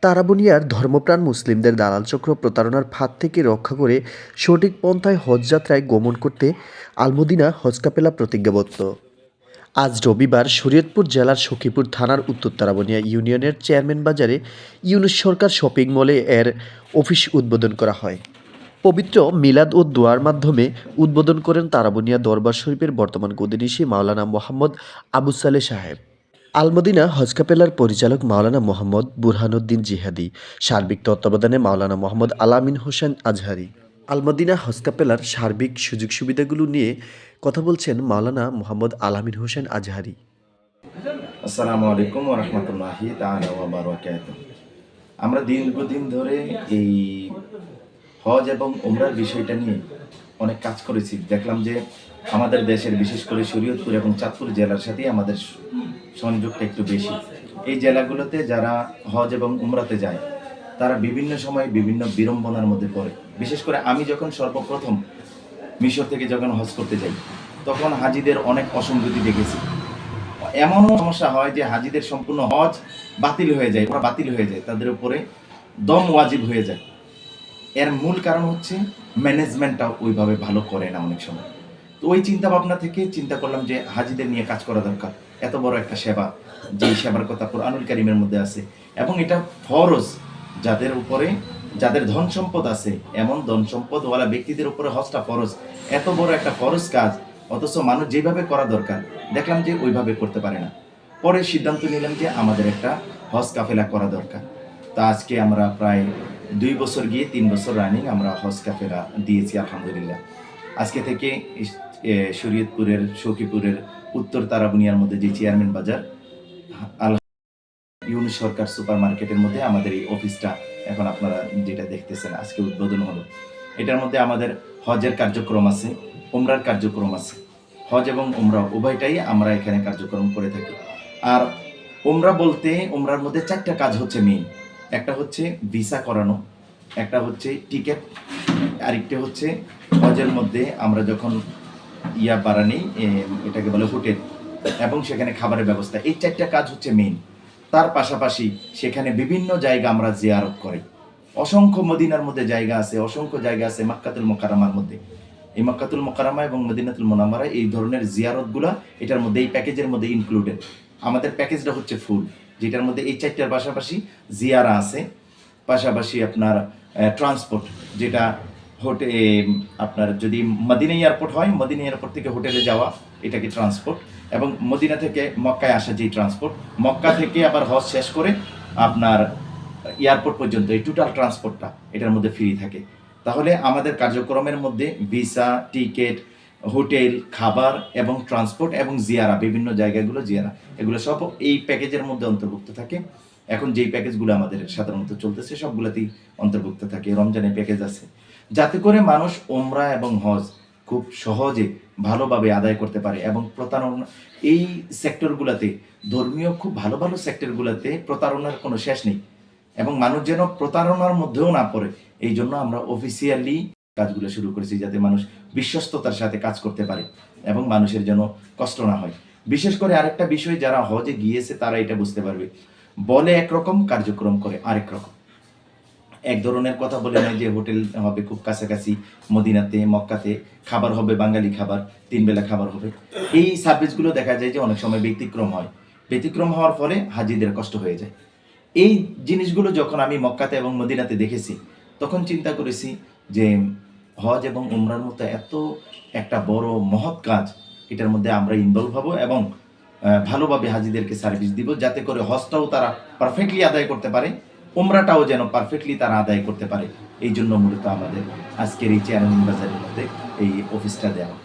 তারাবুনিয়ার ধর্মপ্রাণ মুসলিমদের দালাল চক্র প্রতারণার ফাঁদ থেকে রক্ষা করে সঠিক পন্থায় হজযাত্রায় গমন করতে আলমদিনা হজকাপেলা প্রতিজ্ঞাবদ্ধ। আজ রবিবার শরীয়তপুর জেলার সখীপুর থানার উত্তর তারাবনিয়া ইউনিয়নের চেয়ারম্যান বাজারে ইউনুস সরকার শপিং মলে এর অফিস উদ্বোধন করা হয়। পবিত্র মিলাদ ও দোয়ার মাধ্যমে উদ্বোধন করেন তারাবনিয়া দরবার শরীফের বর্তমান গদিনিশি মাওলানা মোহাম্মদ আবু সালে সাহেব। আলমদিনা হজকাপেলার পরিচালক মাওলানা মোহাম্মদ বুরহানুদ্দিন জিহাদি, সার্বিক তত্ত্বাবধানে মাওলানা মোহাম্মদ আলামিন হোসেন আজহারি। আলমদিনা হজকাপেলার সার্বিক সুযোগ সুবিধাগুলো নিয়ে কথা বলছেন মাওলানা মোহাম্মদ আলামিন হোসেন আজহারি। আসসালামু আলাইকুম রহমতুল্লাহি আমরা দীর্ঘদিন ধরে এই হজ এবং উমরার বিষয়টা নিয়ে অনেক কাজ করেছি। দেখলাম যে আমাদের দেশের, বিশেষ করে শরীয়তপুর এবং চাঁদপুর জেলার সাথে আমাদের সংযোগটা একটু বেশি। এই জেলাগুলোতে যারা হজ এবং উমরাতে যায়, তারা বিভিন্ন সময় বিভিন্ন বিড়ম্বনার মধ্যে পড়ে। বিশেষ করে আমি যখন সর্বপ্রথম মিশর থেকে যখন হজ করতে যাই, তখন হাজিদের অনেক অসঙ্গতি দেখেছি। এমন সমস্যা হয় যে হাজিদের সম্পূর্ণ হজ বাতিল হয়ে যায়, ওরা বাতিল হয়ে যায়, তাদের উপরে দম ওয়াজিব হয়ে যায়। এর মূল কারণ হচ্ছে ম্যানেজমেন্টটা ওইভাবে ভালো করে না অনেক সময়। তো ওই চিন্তা ভাবনা থেকে চিন্তা করলাম যে হাজিদের নিয়ে কাজ করা দরকার। এত বড় একটা সেবা যে সেবার কথা কোরআনুল কারিমের মধ্যে আছে। এবং এটা ফরজ। যাদের উপরে, যাদের ধন সম্পদ আছে, এমন ধন সম্পদওয়ালা ব্যক্তিদের উপরে হজটা ফরজ। এত বড় একটা ফরজ কাজ, অথচ মানুষ যেভাবে করা দরকার, দেখলাম যে ওইভাবে করতে পারে না। পরে সিদ্ধান্ত নিলাম যে আমাদের একটা হজ কাফেলা করা দরকার। তা আজকে আমরা প্রায় দুই বছর গিয়ে তিন বছর রানিং আমরা হজ কাফেলা দিয়েছি, আলহামদুলিল্লাহ। আজকে থেকে শরীয়তপুরের, সখীপুরের উত্তর তারাবুনিয়ার মধ্যে যে চেয়ারম্যান বাজার, আল সরকার সুপার মার্কেটের মধ্যে আমাদের এই অফিসটা এখন আপনারা যেটা দেখতেছেন, আজকে উদ্বোধন হলো। এটার মধ্যে আমাদের হজের কার্যক্রম আছে, উমরার কার্যক্রম আছে। হজ এবং উমরা উভয়টাই আমরা এখানে কার্যক্রম করে থাকি। আর উমরা বলতে উমরার মধ্যে চারটা কাজ হচ্ছে মেইন একটা হচ্ছে ভিসা করানো, একটা হচ্ছে টিকিট আরেকটা হচ্ছে হজের মধ্যে আমরা যখন ইয়া বাড়ানি এটাকে বলে হোটেল, এবং সেখানে খাবারের ব্যবস্থা। এই চারটা কাজ হচ্ছে মেন তার পাশাপাশি সেখানে বিভিন্ন জায়গা আমরা জিয়ারত করি। অসংখ্য মদিনার মধ্যে জায়গা আছে, অসংখ্য জায়গা আছে মাক্কাতুল মোকারামার মধ্যে। এই মাক্কাতুল মোকারামা এবং মদিনাতুল মোনামারা এই ধরনের জিয়ারতগুলা এটার মধ্যে, এই প্যাকেজের মধ্যে ইনক্লুডেড আমাদের প্যাকেজটা হচ্ছে ফুল যেটার মধ্যে এই চারটার পাশাপাশি জিয়ারা আছে। পাশাপাশি আপনার ট্রান্সপোর্ট যেটা হোটে আপনার যদি মদিনা এয়ারপোর্ট হয়, মদিনা এয়ারপোর্ট থেকে হোটেলে যাওয়া, এটাকে ট্রান্সপোর্ট এবং মদিনা থেকে মক্কায় আসা যেই ট্রান্সপোর্ট মক্কা থেকে আবার হজ শেষ করে আপনার এয়ারপোর্ট পর্যন্ত, এই টোটাল ট্রান্সপোর্টটা এটার মধ্যে ফ্রি থাকে। তাহলে আমাদের কার্যক্রমের মধ্যে ভিসা টিকিট হোটেল, খাবার এবং ট্রান্সপোর্ট এবং জিয়ারা, বিভিন্ন জায়গাগুলো জিয়ারা, এগুলো সব এই প্যাকেজের মধ্যে অন্তর্ভুক্ত থাকে। এখন যেই প্যাকেজগুলো আমাদের সাধারণত চলতেছে, সবগুলোতেই অন্তর্ভুক্ত থাকে। রমজানের প্যাকেজ আছে। যাতে করে মানুষ ওমরা এবং হজ খুব সহজে ভালোভাবে আদায় করতে পারে এবং প্রতারণা, এই সেক্টরগুলোতে, ধর্মীয় খুব ভালো ভালো সেক্টরগুলোতে প্রতারণার কোনো শেষ নেই এবং মানুষ যেন প্রতারণার মধ্যেও না পড়ে, এই জন্য আমরা অফিসিয়ালি কাজগুলো শুরু করেছি যাতে মানুষ বিশ্বস্ততার সাথে কাজ করতে পারে এবং মানুষের যেন কষ্ট না হয়। বিশেষ করে আরেকটা বিষয়, যারা হজে গিয়েছে তারা এটা বুঝতে পারবে। বলে একরকম, কার্যক্রম করে আরেক রকম। এক ধরনের কথা বলে নাই যে হোটেল হবে খুব কাছাকাছি মদিনাতে, মক্কাতে। খাবার হবে, বাঙালি খাবার, তিন বেলা খাবার হবে। এই সার্ভিসগুলো দেখা যায় যে অনেক সময় ব্যতিক্রম হয়। ব্যতিক্রম হওয়ার ফলে হাজিদের কষ্ট হয়ে যায়। এই জিনিসগুলো যখন আমি মক্কাতে এবং মদিনাতে দেখেছি, তখন চিন্তা করেছি যে হজ এবং উমরার মতো এত একটা বড় মহৎ কাজ, এটার মধ্যে আমরা ইনভলভ হব এবং ভালোভাবে হাজিদেরকে সার্ভিস দিব যাতে করে হজটাও তারা পারফেক্টলি আদায় করতে পারে। উমরাটাও যেন পারফেক্টলি তারা আদায় করতে পারে। এই জন্য মূলত আমাদের আজকের এই চেয়ারম্যান বাজারের মধ্যে এই অফিসটা দেওয়া